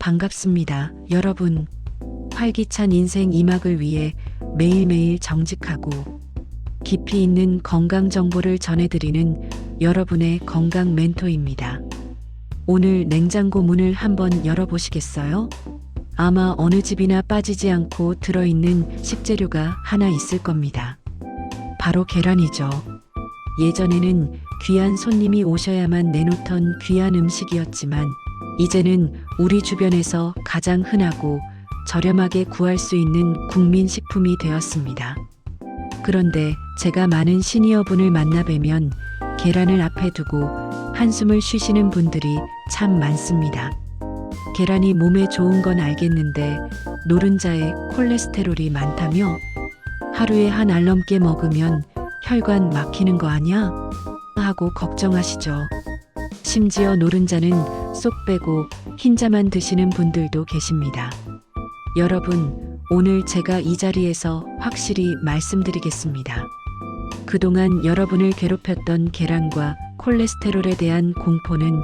반갑습니다. 여러분. 활기찬 인생 이막을 위해 매일매일 정직하고 깊이 있는 건강 정보를 전해드리는 여러분의 건강 멘토입니다. 오늘 냉장고 문을 한번 열어보시겠어요? 아마 어느 집이나 빠지지 않고 들어있는 식재료가 하나 있을 겁니다. 바로 계란이죠. 예전에는 귀한 손님이 오셔야만 내놓던 귀한 음식이었지만 이제는 우리 주변에서 가장 흔하고 저렴하게 구할 수 있는 국민 식품이 되었습니다. 그런데 제가 많은 시니어분을 만나 뵈면 계란을 앞에 두고 한숨을 쉬시는 분들이 참 많습니다. 계란이 몸에 좋은 건 알겠는데 노른자에 콜레스테롤이 많다며 하루에 한 알 넘게 먹으면 혈관 막히는 거 아니야? 하고 걱정하시죠. 심지어 노른자는 쏙 빼고 흰자만 드시는 분들도 계십니다. 여러분, 오늘 제가 이 자리에서 확실히 말씀드리겠습니다. 그동안 여러분을 괴롭혔던 계란과 콜레스테롤에 대한 공포는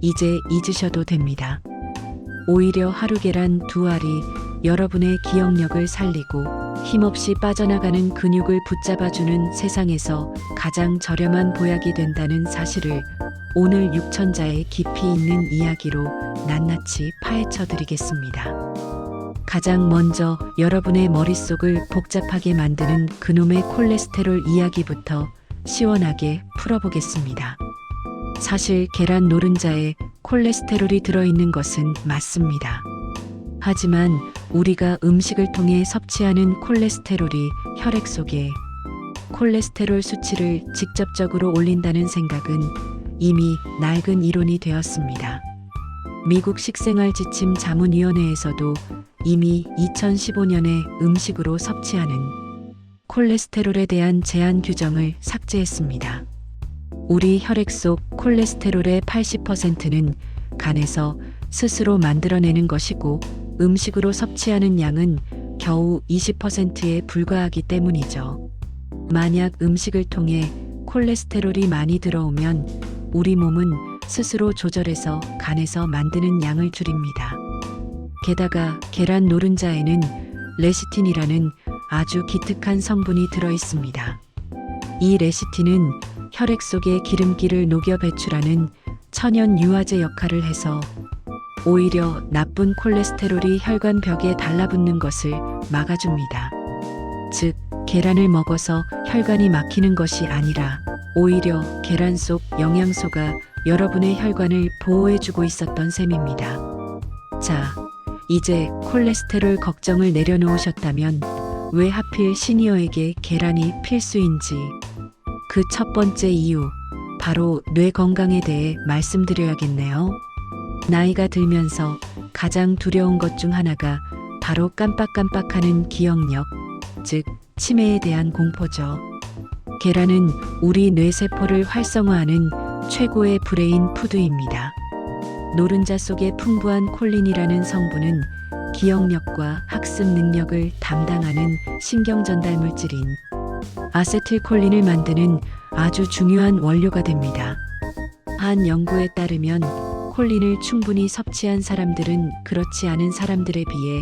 이제 잊으셔도 됩니다. 오히려 하루 계란 두 알이 여러분의 기억력을 살리고 힘없이 빠져나가는 근육을 붙잡아주는 세상에서 가장 저렴한 보약이 된다는 사실을 오늘 육천자의 깊이 있는 이야기로 낱낱이 파헤쳐 드리겠습니다. 가장 먼저 여러분의 머릿속을 복잡하게 만드는 그놈의 콜레스테롤 이야기부터 시원하게 풀어보겠습니다. 사실 계란 노른자에 콜레스테롤이 들어있는 것은 맞습니다. 하지만 우리가 음식을 통해 섭취하는 콜레스테롤이 혈액 속에 콜레스테롤 수치를 직접적으로 올린다는 생각은 이미 낡은 이론이 되었습니다. 미국 식생활 지침 자문위원회에서도 이미 2015년에 음식으로 섭취하는 콜레스테롤에 대한 제한 규정을 삭제했습니다. 우리 혈액 속 콜레스테롤의 80%는 간에서 스스로 만들어내는 것이고 음식으로 섭취하는 양은 겨우 20%에 불과하기 때문이죠. 만약 음식을 통해 콜레스테롤이 많이 들어오면 우리 몸은 스스로 조절해서 간에서 만드는 양을 줄입니다. 게다가 계란 노른자에는 레시틴이라는 아주 기특한 성분이 들어 있습니다. 이 레시틴은 혈액 속의 기름기를 녹여 배출하는 천연 유화제 역할을 해서 오히려 나쁜 콜레스테롤이 혈관 벽에 달라붙는 것을 막아줍니다. 즉, 계란을 먹어서 혈관이 막히는 것이 아니라 오히려 계란 속 영양소가 여러분의 혈관을 보호해주고 있었던 셈입니다. 자, 이제 콜레스테롤 걱정을 내려놓으셨다면 왜 하필 시니어에게 계란이 필수인지 그 첫 번째 이유, 바로 뇌 건강에 대해 말씀드려야겠네요. 나이가 들면서 가장 두려운 것 중 하나가 바로 깜빡깜빡하는 기억력, 즉, 치매에 대한 공포죠. 계란은 우리 뇌세포를 활성화하는 최고의 브레인 푸드입니다. 노른자 속에 풍부한 콜린이라는 성분은 기억력과 학습 능력을 담당하는 신경 전달 물질인 아세틸콜린을 만드는 아주 중요한 원료가 됩니다. 한 연구에 따르면 콜린을 충분히 섭취한 사람들은 그렇지 않은 사람들에 비해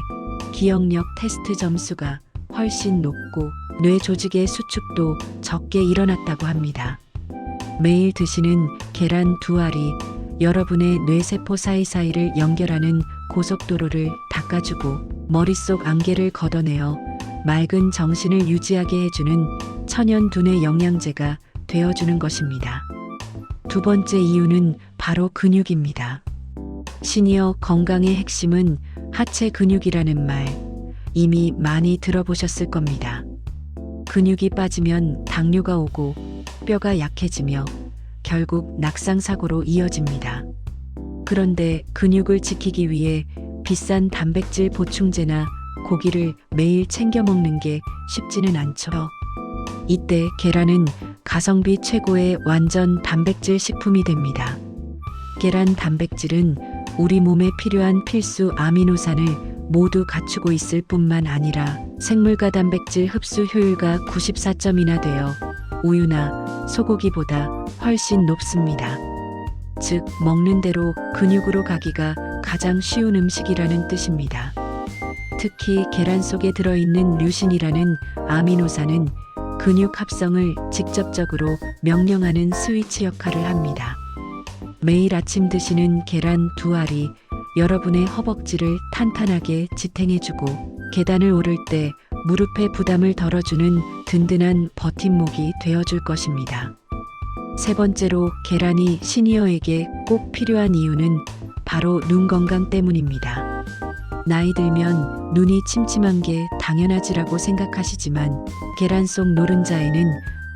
기억력 테스트 점수가 훨씬 높고 뇌 조직의 수축도 적게 일어났다고 합니다. 매일 드시는 계란 두 알이 여러분의 뇌세포 사이사이를 연결하는 고속도로를 닦아주고 머릿속 안개를 걷어내어 맑은 정신을 유지하게 해주는 천연 두뇌 영양제가 되어주는 것입니다. 두 번째 이유는 바로 근육입니다. 시니어 건강의 핵심은 하체 근육이라는 말 이미 많이 들어보셨을 겁니다. 근육이 빠지면 당뇨가 오고 뼈가 약해지며 결국 낙상사고로 이어집니다. 그런데 근육을 지키기 위해 비싼 단백질 보충제나 고기를 매일 챙겨 먹는 게 쉽지는 않죠. 이때 계란은 가성비 최고의 완전 단백질 식품이 됩니다. 계란 단백질은 우리 몸에 필요한 필수 아미노산을 모두 갖추고 있을 뿐만 아니라 생물과 단백질 흡수 효율가 94점이나 되어 우유나 소고기보다 훨씬 높습니다. 즉, 먹는 대로 근육으로 가기가 가장 쉬운 음식이라는 뜻입니다. 특히 계란 속에 들어있는 류신이라는 아미노산은 근육 합성을 직접적으로 명령하는 스위치 역할을 합니다. 매일 아침 드시는 계란 두 알이 여러분의 허벅지를 탄탄하게 지탱해주고 계단을 오를 때 무릎의 부담을 덜어주는 든든한 버팀목이 되어줄 것입니다. 세 번째로 계란이 시니어에게 꼭 필요한 이유는 바로 눈 건강 때문입니다. 나이 들면 눈이 침침한 게 당연하지라고 생각하시지만 계란 속 노른자에는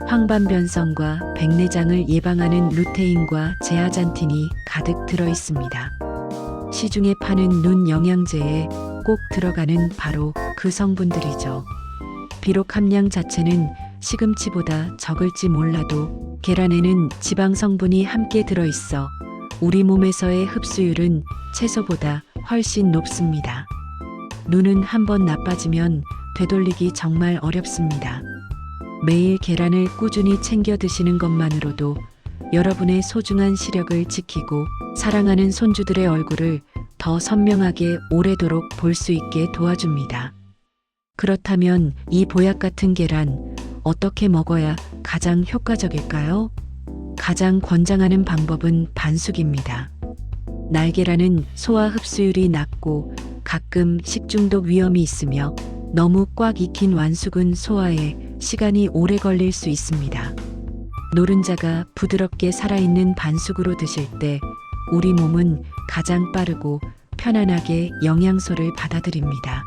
황반변성과 백내장을 예방하는 루테인과 제아잔틴이 가득 들어 있습니다. 시중에 파는 눈 영양제에 꼭 들어가는 바로 그 성분들이죠. 비록 함량 자체는 시금치보다 적을지 몰라도 계란에는 지방 성분이 함께 들어 있어 우리 몸에서의 흡수율은 채소보다 훨씬 높습니다. 눈은 한번 나빠지면 되돌리기 정말 어렵습니다. 매일 계란을 꾸준히 챙겨 드시는 것만으로도 여러분의 소중한 시력을 지키고 사랑하는 손주들의 얼굴을 더 선명하게 오래도록 볼 수 있게 도와줍니다. 그렇다면 이 보약 같은 계란 어떻게 먹어야 가장 효과적일까요? 가장 권장하는 방법은 반숙입니다. 날계란은 소화 흡수율이 낮고 가끔 식중독 위험이 있으며 너무 꽉 익힌 완숙은 소화에 시간이 오래 걸릴 수 있습니다. 노른자가 부드럽게 살아있는 반숙으로 드실 때 우리 몸은 가장 빠르고 편안하게 영양소를 받아들입니다.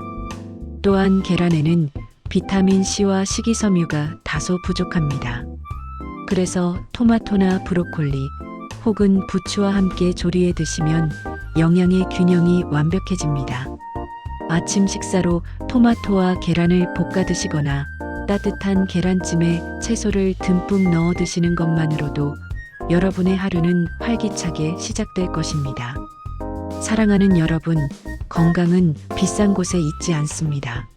또한 계란에는 비타민 C와 식이섬유가 다소 부족합니다. 그래서 토마토나 브로콜리 혹은 부추와 함께 조리해 드시면 영양의 균형이 완벽해집니다. 아침 식사로 토마토와 계란을 볶아 드시거나 따뜻한 계란찜에 채소를 듬뿍 넣어 드시는 것만으로도 여러분의 하루는 활기차게 시작될 것입니다. 사랑하는 여러분, 건강은 비싼 곳에 있지 않습니다.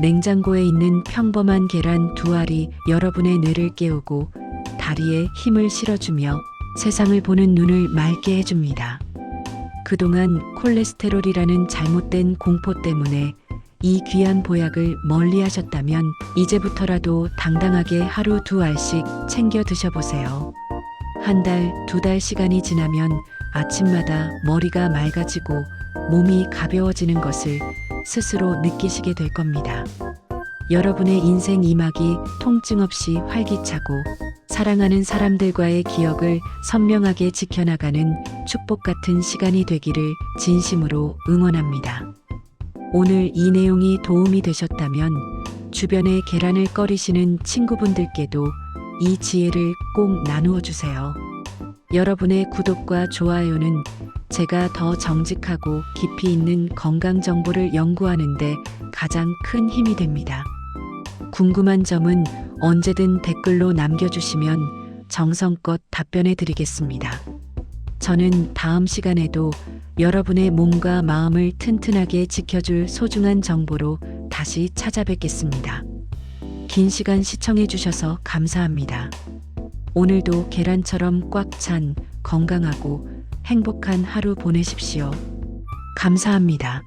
냉장고에 있는 평범한 계란 두 알이 여러분의 뇌를 깨우고 다리에 힘을 실어주며 세상을 보는 눈을 맑게 해줍니다. 그동안 콜레스테롤이라는 잘못된 공포 때문에 이 귀한 보약을 멀리 하셨다면 이제부터라도 당당하게 하루 두 알씩 챙겨 드셔보세요. 한 달, 두 달 시간이 지나면 아침마다 머리가 맑아지고 몸이 가벼워지는 것을 스스로 느끼시게 될 겁니다. 여러분의 인생 이막이 통증 없이 활기차고 사랑하는 사람들과의 기억을 선명하게 지켜나가는 축복 같은 시간이 되기를 진심으로 응원합니다. 오늘 이 내용이 도움이 되셨다면 주변에 계란을 꺼리시는 친구분들께도 이 지혜를 꼭 나누어 주세요. 여러분의 구독과 좋아요는 제가 더 정직하고 깊이 있는 건강 정보를 연구하는데 가장 큰 힘이 됩니다. 궁금한 점은 언제든 댓글로 남겨주시면 정성껏 답변해 드리겠습니다. 저는 다음 시간에도 여러분의 몸과 마음을 튼튼하게 지켜줄 소중한 정보로 다시 찾아뵙겠습니다. 긴 시간 시청해 주셔서 감사합니다. 오늘도 계란처럼 꽉 찬 건강하고 행복한 하루 보내십시오. 감사합니다.